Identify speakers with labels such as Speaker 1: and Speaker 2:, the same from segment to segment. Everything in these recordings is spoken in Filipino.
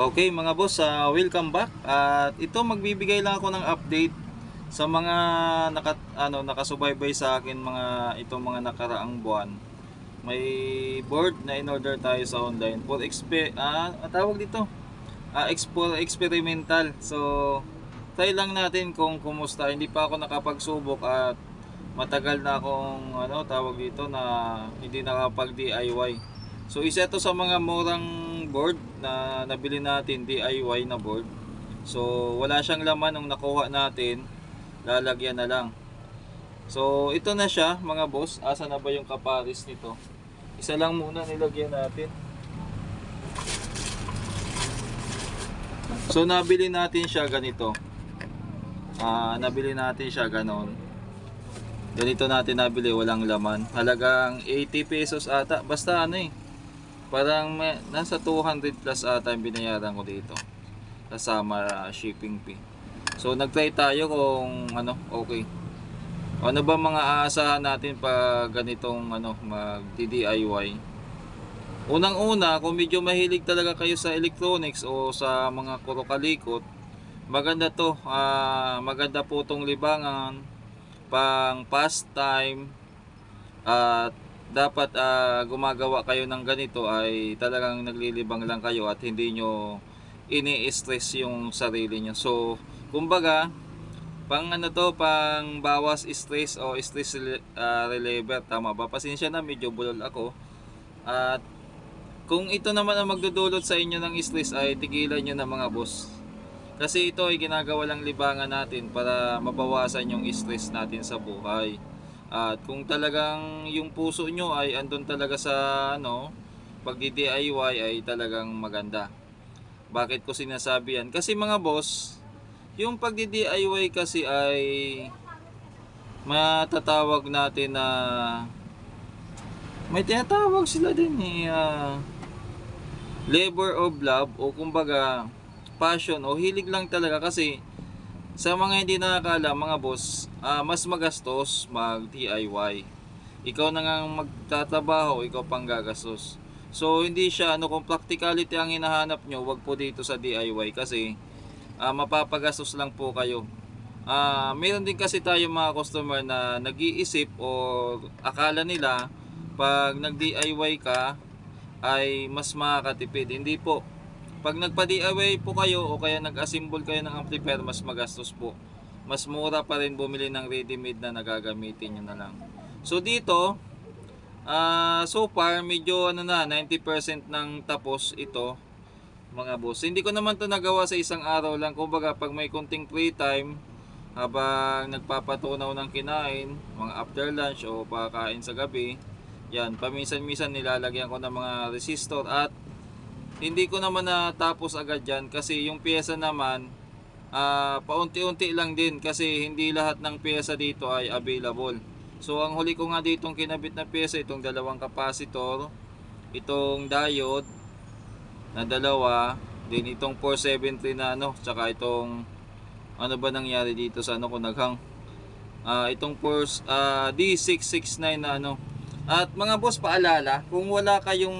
Speaker 1: Okay mga boss, ah, welcome back. At ito magbibigay lang ako ng update sa mga naka, ano, nakasubaybay sa akin mga itong mga nakaraang buwan. May board na in-order tayo sa online for expe ang tawag dito. Ah, expo experimental. So, try lang natin kung kumusta. Hindi pa ako nakapagsubok at matagal na akong ano tawag dito na hindi nakapag DIY. So isa to sa mga murang board na nabili natin DIY na board. So wala siyang laman nung nakuha natin. Lalagyan na lang. So ito na siya mga boss. Asa na ba yung kaparis nito? Isa lang muna nilagyan natin. So nabili natin siya ganito. Ah, nabili natin siya ganon. Ganito natin nabili, walang laman. Halagang 80 pesos ata. Basta ano eh. Parang may, nasa 200 plus ata yung binayaran ko dito. Kasama ah, shipping fee. So nagtry tayo kung ano, okay. Ano ba mga aasahan natin pag ganitong ano, mag DIY? Unang-una, kung medyo mahilig talaga kayo sa electronics o sa mga kurokalikot, maganda to. Ah, maganda po tong libangan pang pastime at dapat ah, gumagawa kayo ng ganito ay talagang naglilibang lang kayo at hindi nyo ini-stress yung sarili nyo. So, kumbaga, pang ano to, pang bawas stress o stress ah, reliever. Tama ba? Pasensya na, medyo bulol ako. At kung ito naman ang magdudulot sa inyo ng stress ay tigilan nyo na mga boss. Kasi ito ay ginagawa lang libangan natin para mabawasan yung stress natin sa buhay. At kung talagang yung puso nyo ay andun talaga sa ano, pag DIY ay talagang maganda. Bakit ko sinasabi yan? Kasi mga boss, yung pag DIY kasi ay matatawag natin na may tinatawag sila din eh ah, labor of love o kumbaga passion o hilig lang talaga kasi sa mga hindi nakakaalam mga boss, ah, mas magastos mag DIY. Ikaw na nga magtatrabaho, ikaw pang gagastos. So hindi siya ano kung practicality ang hinahanap nyo, wag po dito sa DIY kasi ah, mapapagastos lang po kayo. Ah, meron din kasi tayo mga customer na nag-iisip o akala nila pag nag-DIY ka ay mas makakatipid. Hindi po. Pag nagpa-DIY po kayo o kaya nag-assemble kayo ng amplifier, mas magastos po. Mas mura pa rin bumili ng ready-made na nagagamitin nyo na lang. So dito, ah so far medyo ano na 90% ng tapos ito mga boss. Hindi ko naman to nagawa sa isang araw lang. Kumbaga pag may konting free time habang nagpapatunaw ng kinain, mga after lunch o pakain sa gabi, yan, paminsan-minsan nilalagyan ko ng mga resistor at hindi ko naman natapos agad yan kasi yung pyesa naman ah, paunti-unti lang din kasi hindi lahat ng pyesa dito ay available. So ang huli ko nga ditong kinabit na pyesa itong dalawang capacitor, itong diode na dalawa, din itong 473 na ano, tsaka itong ano ba nangyari dito sa ano ko naghang Ah, itong force ah, D669 na ano. At mga boss paalala, kung wala kayong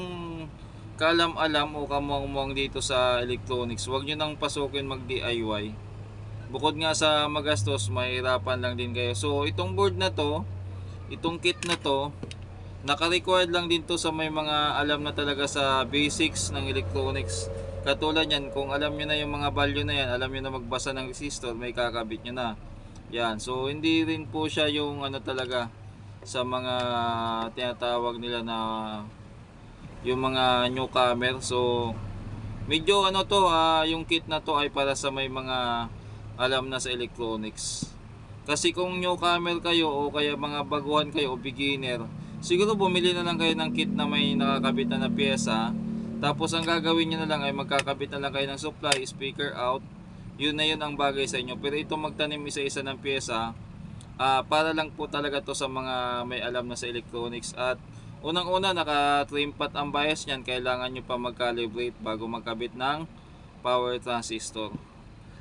Speaker 1: kalam-alam o kamuang-muang dito sa electronics, huwag nyo nang pasukin mag DIY. Bukod nga sa magastos, mahirapan lang din kayo. So itong board na to, itong kit na to, naka-required lang din to sa may mga alam na talaga sa basics ng electronics. Katulad yan, kung alam nyo na yung mga value na yan, alam nyo na magbasa ng resistor, may kakabit nyo na. Yan, so hindi rin po siya yung ano talaga sa mga tinatawag nila na yung mga newcomer. So medyo ano to, ah, yung kit na to ay para sa may mga alam na sa electronics. Kasi kung newcomer kayo o kaya mga baguhan kayo o beginner, siguro bumili na lang kayo ng kit na may nakakabit na na pyesa. Tapos ang gagawin nyo na lang ay magkakabit na lang kayo ng supply, speaker out. Yun na yun ang bagay sa inyo. Pero ito magtanim isa-isa ng pyesa, ah, para lang po talaga to sa mga may alam na sa electronics. At unang-una, naka-trim pat ang bias niyan. Kailangan nyo pa mag-calibrate bago magkabit ng power transistor.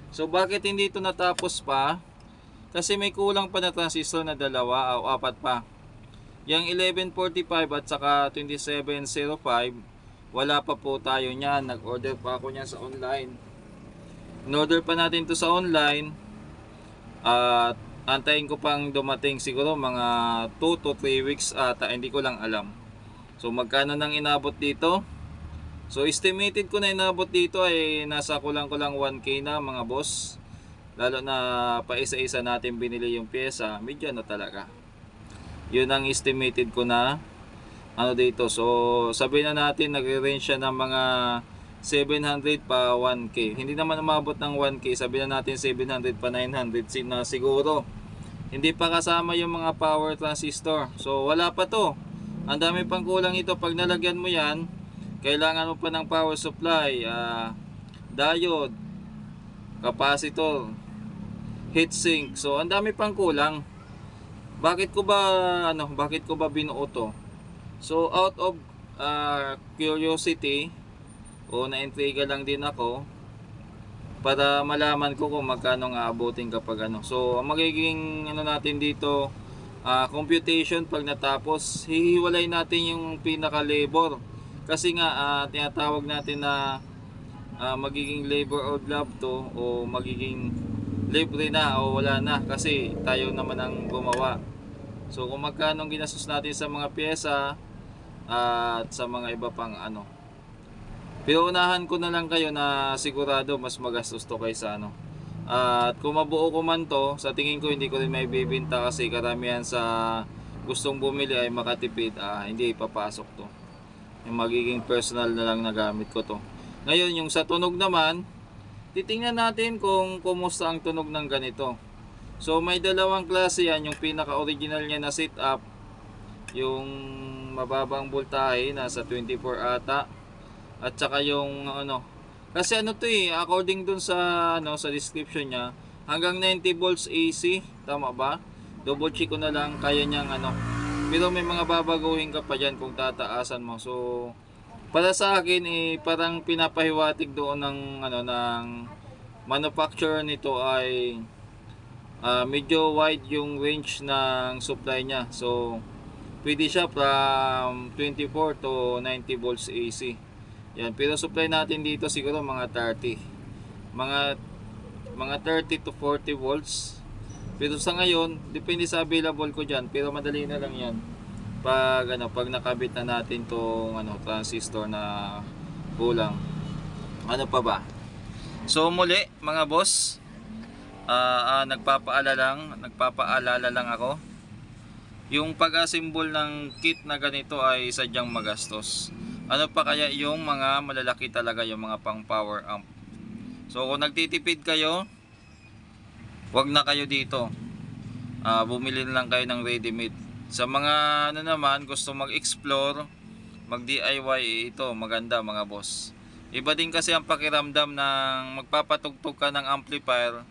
Speaker 1: So bakit hindi ito natapos pa? Kasi may kulang pa na transistor na dalawa o apat pa. Yung 1145 at saka 2705, wala pa po tayo niyan. Nag-order pa ako niyan sa online. In-order pa natin to sa online. At antayin ko pang dumating siguro mga 2 to 3 weeks ata. Hindi ko lang alam. So magkano nang inabot dito? So estimated ko na inabot dito ay nasa kulang-kulang 1k na mga boss. Lalo na pa isa-isa natin binili yung pyesa, medyo ano talaga. Yun ang estimated ko na ano dito. So sabihin na natin nagre-range siya ng mga 700 pa 1k. Hindi naman umabot ng 1k, sabihin na natin 700 pa 900 sin na siguro. Hindi pa kasama yung mga power transistor. So wala pa to. Ang dami pang kulang ito pag nalagyan mo yan, kailangan mo pa ng power supply, ah, diode, capacitor, heatsink. So ang dami pang kulang. Bakit ko ba ano, bakit ko ba binuo to? So out of ah, curiosity o na-intriga lang din ako para malaman ko kung magkano nga abutin kapag ano. So ang magiging ano natin dito ah, computation pag natapos, hihiwalay natin yung pinaka labor. Kasi nga ah, tinatawag natin na ah, magiging labor of love to o magiging libre na o wala na kasi tayo naman ang gumawa. So kung magkano ang ginastos natin sa mga pyesa at sa mga iba pang ano. Pero ko na lang kayo na sigurado mas magastos to kaysa ano. At kung mabuo ko man to, sa tingin ko hindi ko rin may bibinta kasi karamihan sa gustong bumili ay makatipid. Ah, hindi ipapasok to. Yung magiging personal na lang na gamit ko to. Ngayon, yung sa tunog naman, titingnan natin kung kumusta ang tunog ng ganito. So may dalawang klase yan, yung pinaka-original niya na setup, yung mababang voltahe, nasa 24 ata, at saka yung ano, kasi ano to eh, according dun sa ano sa description niya, hanggang 90 volts AC, tama ba? Double check ko na lang kaya niyang ano. Pero may mga babaguhin ka pa diyan kung tataasan mo. So para sa akin eh parang pinapahiwatig doon ng ano ng manufacturer nito ay ah, medyo wide yung range ng supply niya. So pwede siya from 24 to 90 volts AC. Yan, pero supply natin dito siguro mga 30. Mga mga 30 to 40 volts. Pero sa ngayon, depende sa available ko diyan, pero madali na lang 'yan. Pag ano, pag nakabit na natin tong ano, transistor na kulang. Ano pa ba? So muli, mga boss, ah ah, nagpapaalala lang, nagpapaalala lang ako. Yung pag-assemble ng kit na ganito ay sadyang magastos. Ano pa kaya yung mga malalaki talaga yung mga pang power amp. So kung nagtitipid kayo, wag na kayo dito. Ah, bumili na lang kayo ng ready made. Sa mga ano naman gusto mag-explore, mag DIY ito maganda mga boss. Iba din kasi ang pakiramdam ng magpapatugtog ka ng amplifier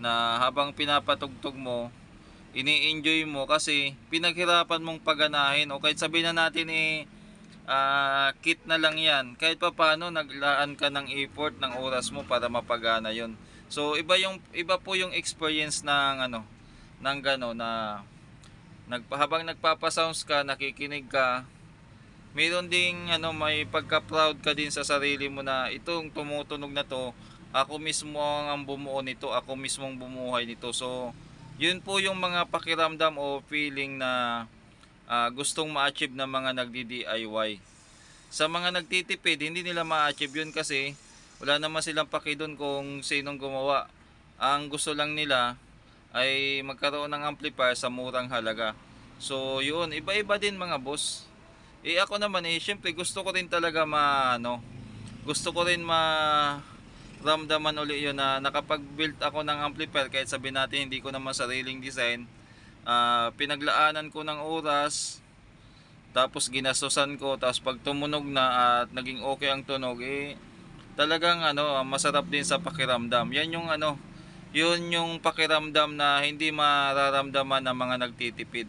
Speaker 1: na habang pinapatugtog mo, ini-enjoy mo kasi pinaghirapan mong paganahin o kahit sabihin na natin eh ah, kit na lang yan. Kahit pa paano naglaan ka ng effort ng oras mo para mapagana yon so iba yung iba po yung experience ng ano ng gano na nagpa, habang nagpapasounds ka nakikinig ka meron ding ano may pagka proud ka din sa sarili mo na itong tumutunog na to ako mismo ang bumuo nito ako mismong bumuhay nito. So yun po yung mga pakiramdam o feeling na ah, gustong ma-achieve ng mga nagdi-DIY. Sa mga nagtitipid, hindi nila ma-achieve yun kasi wala naman silang paki doon kung sinong gumawa. Ang gusto lang nila ay magkaroon ng amplifier sa murang halaga. So yun, iba-iba din mga boss. Eh ako naman eh, syempre gusto ko rin talaga ma ano, gusto ko rin ma ramdaman uli yun na nakapag-build ako ng amplifier kahit sabihin natin hindi ko naman sariling design Ah, pinaglaanan ko ng oras tapos ginastosan ko tapos pag tumunog na at naging okay ang tunog eh talagang ano ah, masarap din sa pakiramdam. Yan yung ano yun yung pakiramdam na hindi mararamdaman ng mga nagtitipid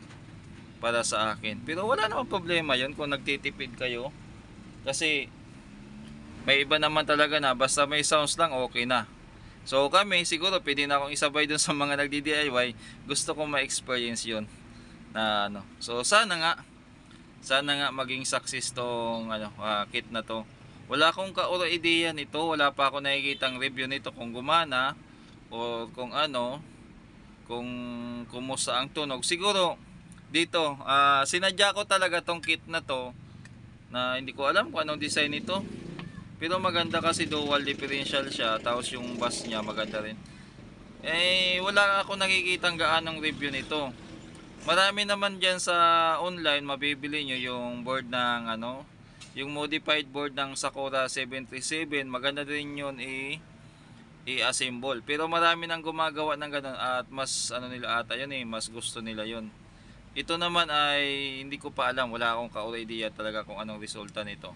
Speaker 1: para sa akin. Pero wala namang problema yun kung nagtitipid kayo. Kasi may iba naman talaga na basta may sounds lang okay na. So kami siguro pwede na akong isabay dun sa mga nagdi-DIY. Gusto ko ma-experience 'yon. Na ano. So sana nga sana nga maging success tong ano, ah, kit na to. Wala akong kauro ideya nito, wala pa ako nakikitang review nito kung gumana o kung ano, kung kumusta ang tunog. Siguro dito, ah, sinadya ko talaga tong kit na to na hindi ko alam kung anong design nito. Pero maganda kasi dual differential siya, tapos yung bass niya maganda rin. Eh, wala ako nakikitang gaanong review nito. Marami naman dyan sa online, mabibili nyo yung board ng ano, yung modified board ng Sakura 737. Maganda din yun i i-assemble. Pero marami nang gumagawa ng ganun at mas ano nila ata yun eh, mas gusto nila yun. Ito naman ay hindi ko pa alam, wala akong kaura idea talaga kung anong resulta nito.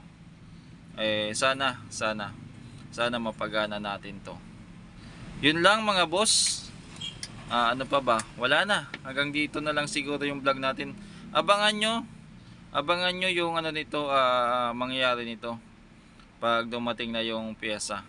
Speaker 1: Eh sana, sana, sana mapagana natin to. Yun lang mga boss. Ah, ano pa ba? Wala na. Hanggang dito na lang siguro yung vlog natin. Abangan nyo. Abangan nyo yung ano nito, ah, mangyayari nito. Pag dumating na yung pyesa.